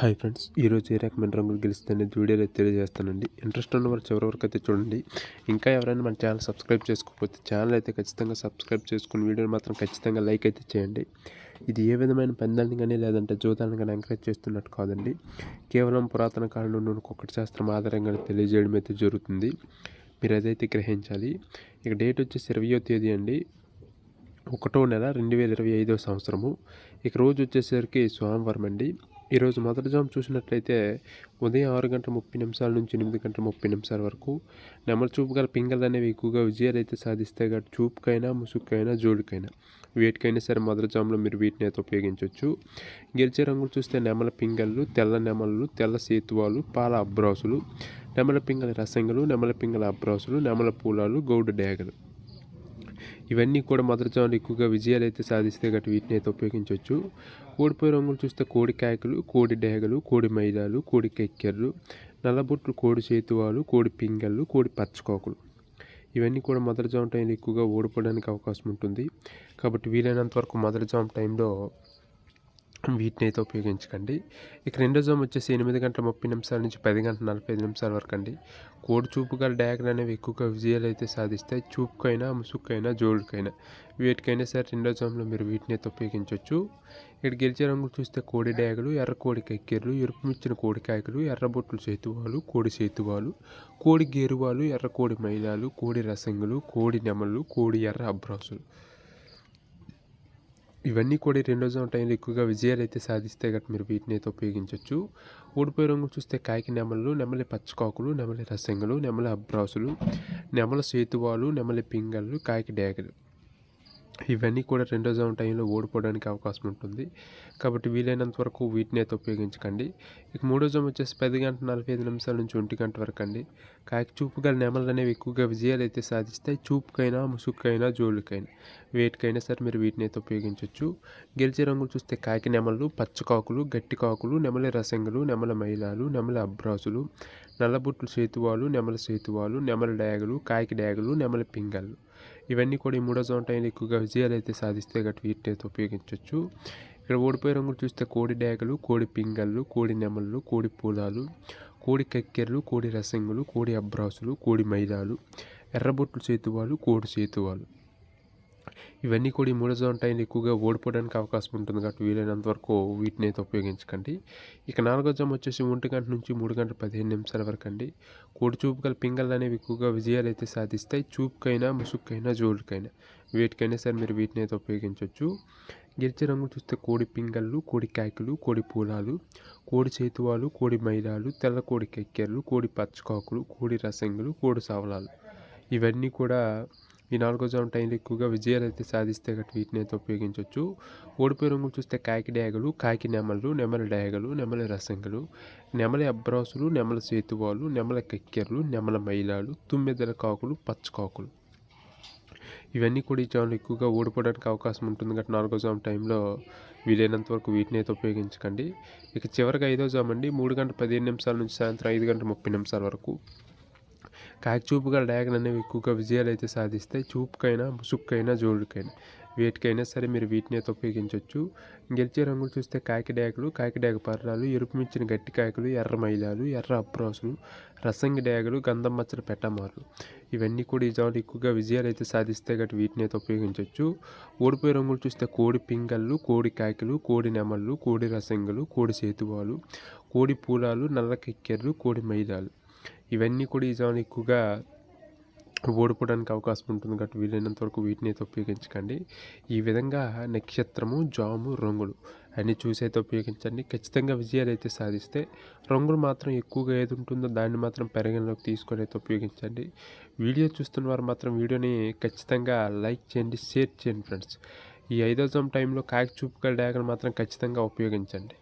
Hi friends ఈరోజు ఏ రకమైన రంగులు గెలుస్తాయనేది వీడియోలో తెలియజేస్తానండి. ఇంట్రెస్ట్ ఉన్న వారు చివరి వరకు అయితే చూడండి. ఇంకా ఎవరైనా మన ఛానల్ సబ్స్క్రైబ్ చేసుకోకపోతే ఛానల్ అయితే ఖచ్చితంగా సబ్స్క్రైబ్ చేసుకుని వీడియోని మాత్రం ఖచ్చితంగా లైక్ అయితే చేయండి. ఇది ఏ విధమైన పందాలని కానీ లేదంటే జూతాలను కానీ ఎంకరేజ్ చేస్తున్నట్టు కాదండి. కేవలం పురాతన కాలం నుండి ఒక్కొక్కటి శాస్త్రం ఆధారంగా తెలియజేయడం అయితే జరుగుతుంది. మీరు అదైతే గ్రహించాలి. ఇక డేట్ వచ్చేసి ఇరవయో తేదీ అండి. ఒకటో నెల రెండు వేల ఇరవై ఐదో సంవత్సరము. ఇక రోజు వచ్చేసరికి సోమవారం అండి ఈరోజు మొదటి జాము చూసినట్లయితే ఉదయం ఆరు గంటల ముప్పై నిమిషాల నుంచి ఎనిమిది గంటల ముప్పై నిమిషాల వరకు నెమల చూపు గల పింగళ్ళు అనేవి ఎక్కువగా విజయాలు అయితే సాధిస్తాయి కాబట్టి చూపుకైనా ముసుగుకైనా జోడుకైనా. వేటికైనా సరే మొదటి జాములో మీరు వీటిని అయితే ఉపయోగించవచ్చు. గెలిచే రంగులు చూస్తే నెమల పింగళ్ళు తెల్ల నెమలు తెల్ల సేతువాలు పాల అబ్రాసులు నెమల పింగళ రసంగులు నెమల పింగళ అబ్రాసులు నెమల పూలాలు గౌడు డేగలు. ఇవన్నీ కూడా మొదటి ఎక్కువగా విజయాలు అయితే సాధిస్తే గట్టి వీటిని అయితే ఉపయోగించవచ్చు. ఓడిపోయే రంగులు చూస్తే కోడి కాయకులు కోడి డేగలు కోడి మైదాలు కోడి కెక్కెర్లు నల్లబొట్లు కోడి చేతువాలు కోడి పింగళ్ళు కోడి పచ్చకోకులు. ఇవన్నీ కూడా మొదటి జామ్ టైంలో ఎక్కువగా ఓడిపోవడానికి అవకాశం ఉంటుంది. కాబట్టి వీలైనంత వరకు మొదటి జామ్ టైంలో వీటిని అయితే ఉపయోగించకండి. ఇక రెండో జోమ్ వచ్చేసి ఎనిమిది గంటల ముప్పై నిమిషాల నుంచి పది గంటల నలభై ఐదు నిమిషాల వరకు అండి. కోడి చూపు గల డయాగ్రల్ అనేవి ఎక్కువగా విజయాలు అయితే సాధిస్తాయి. చూపుకైనా ముసుక్కైనా జోడుకైనా. వీటికైనా సరే రెండో జోమ్లో మీరు వీటిని అయితే ఉపయోగించవచ్చు. ఇక్కడ గెలిచే రంగులు చూస్తే కోడి డయాగలు ఎర్ర కోడి కక్కెర్లు ఎరుపు మిచ్చిన కోడి కాయకులు ఎర్రబొట్లు చేతువాలు కోడి చేతువాలు కోడి గేరువాలు ఎర్ర కోడి మైలాలు కోడి రసంగులు కోడి నెమలు కోడి ఎర్ర అబ్రాసులు. ఇవన్నీ కూడా రెండు రోజుల టైంలో ఎక్కువగా విజయాలు అయితే సాధిస్తే గట్రా మీరు వీటిని అయితే ఉపయోగించవచ్చు ఊడిపోయే రంగు చూస్తే కాకి నెమలు నెమలి పచ్చకాకులు నెమలి రసంగులు నెమలి అబ్రాసులు నెమల సేతువాలు నెమలి పింగళ్ళు కాకి డేగలు ఇవన్నీ కూడా రెండో జోన్ టైంలో ఓడిపోవడానికి అవకాశం ఉంటుంది. కాబట్టి వీలైనంత వరకు వీటిని అయితే ఉపయోగించకండి. ఇక మూడో జోన్ వచ్చేసి పది గంట నలభై ఐదు నిమిషాల నుంచి ఒంటి గంట వరకు అండి. కాకి చూపు గల నెమలు అనేవి ఎక్కువగా విజయాలు అయితే సాధిస్తాయి. చూపుకైనా ముసుగుకైనా జోళ్ళకైనా వేటికైనా సరే మీరు వీటిని అయితే ఉపయోగించవచ్చు గెలిచే రంగులు చూస్తే కాకి నెమలు పచ్చకాకులు గట్టి కాకులు నెమలి రసంగులు నెమల మైలాలు నెమల అబ్రాసులు నల్లబుట్లు సేతువాలు నెమల సేతువాలు నెమల డ్యాగులు కాకి డ్యాగులు నెమల పింగళ్ళు. ఇవన్నీ కూడా ఈ మూడో జోన్ టైంలో ఎక్కువగా విజయాలు అయితే సాధిస్తే గట్టి వీటిని అయితే ఉపయోగించవచ్చు ఇక్కడ ఓడిపోయే రంగులు చూస్తే కోడి డేగలు కోడి పింగళ్ళు కోడి నెమళ్ళు కోడి పూలాలు కోడి కక్కెర్లు కోడి రసంగులు కోడి అబ్రాసులు కోడి మైదాలు ఎర్రబొట్లు చేతువాలు కోడి చేతువాలు. ఇవన్నీ కూడా ఈ మూడో జోన్ టైం ఎక్కువగా ఓడిపోవడానికి అవకాశం ఉంటుంది కాబట్టి వీలైనంత వరకు వీటిని అయితే ఉపయోగించకండి. ఇక నాలుగో జోన్ వచ్చేసి ఒంటి గంట నుంచి మూడు గంటల పదిహేను నిమిషాల వరకు అండి. కోడి చూపు గల పింగళ్ళు అనేవి ఎక్కువగా విజయాలు అయితే సాధిస్తాయి. చూపుకైనా ముసుక్కైనా జోడుకైనా వీటికైనా సరే మీరు వీటిని అయితే ఉపయోగించవచ్చు. గిరిచి రంగులు చూస్తే కోడి పింగళ్ళు కోడి కాయకులు కోడి పూలాలు కోడి చేతువాలు కోడి మైలాలు తెల్ల కోడి కెక్కెర్లు కోడి పచ్చకాకులు కోడి రసంగులు కోడి సవలాలు. ఇవన్నీ కూడా ఈ నాలుగో జామ్ టైంలో ఎక్కువగా విజయాలు అయితే సాధిస్తే గట్టి వీటిని అయితే ఉపయోగించవచ్చు ఓడిపోయి రంగులు చూస్తే కాకి డ్యాగలు కాకి నెమలు నెమల డ్యాగలు నెమల రసంగలు నెమలి అబ్రాసులు నెమల సేతువాలు నెమల కక్కెరలు నెమల మైలాలు తుమ్మెదల కాకులు పచ్చకాకులు ఇవన్నీ కూడా ఈ జామ్లో ఎక్కువగా ఓడిపోవడానికి అవకాశం ఉంటుంది గట్టి నాలుగో జామ్ టైంలో వీలైనంత వరకు వీటిని అయితే ఉపయోగించకండి. ఇక చివరిగా ఐదో జామ్ అండి. మూడు గంటల పదిహేను నిమిషాల నుంచి సాయంత్రం ఐదు గంటల ముప్పై నిమిషాల వరకు. కాకి చూపు గల డ్యాగన్ అనేవి ఎక్కువగా విజయాలు అయితే సాధిస్తాయి. చూపుకైనా ముసుక్కైనా జోడుకైనా వేటికైనా సరే మీరు వీటిని అయితే ఉపయోగించవచ్చు గెలిచే రంగులు చూస్తే కాకి డ్యాగులు కాకి డ్యాగ పర్రాలు ఎరుపు మించిన గట్టి కాయకులు ఎర్ర మైలాలు ఎర్ర అప్రాసులు రసంగి డాగలు గంధం మచ్చల పెట్టమార్లు. ఇవన్నీ కూడా ఈ జాములు ఎక్కువగా విజయాలు అయితే సాధిస్తే గట్టి వీటిని అయితే ఉపయోగించవచ్చు ఓడిపోయే రంగులు చూస్తే కోడి పింగళ్ళు కోడి కాకిలు కోడి నెమళ్ళు కోడి రసంగులు కోడి సేతువాలు కోడి పూలాలు నల్ల కిక్కెర్లు కోడి మైదాలు ఇవన్నీ కూడా ఈ జోన్ ఎక్కువగా ఓడిపోవడానికి అవకాశం ఉంటుంది. కాబట్టి వీలైనంత వరకు వీటిని అయితే ఉపయోగించకండి. ఈ విధంగా నక్షత్రము జాము రంగులు అన్నీ చూసి అయితే ఉపయోగించండి. ఖచ్చితంగా విజయాలు అయితే సాధిస్తే రంగులు మాత్రం ఎక్కువగా ఏది ఉంటుందో దాన్ని మాత్రం పరిగణలోకి తీసుకొని అయితే ఉపయోగించండి. వీడియో చూస్తున్న వారు మాత్రం వీడియోని ఖచ్చితంగా లైక్ చేయండి షేర్ చేయండి ఫ్రెండ్స్. ఈ ఐదో జామ్ టైంలో కాకి చూపుగల డ్యాగ్ని మాత్రం ఖచ్చితంగా ఉపయోగించండి.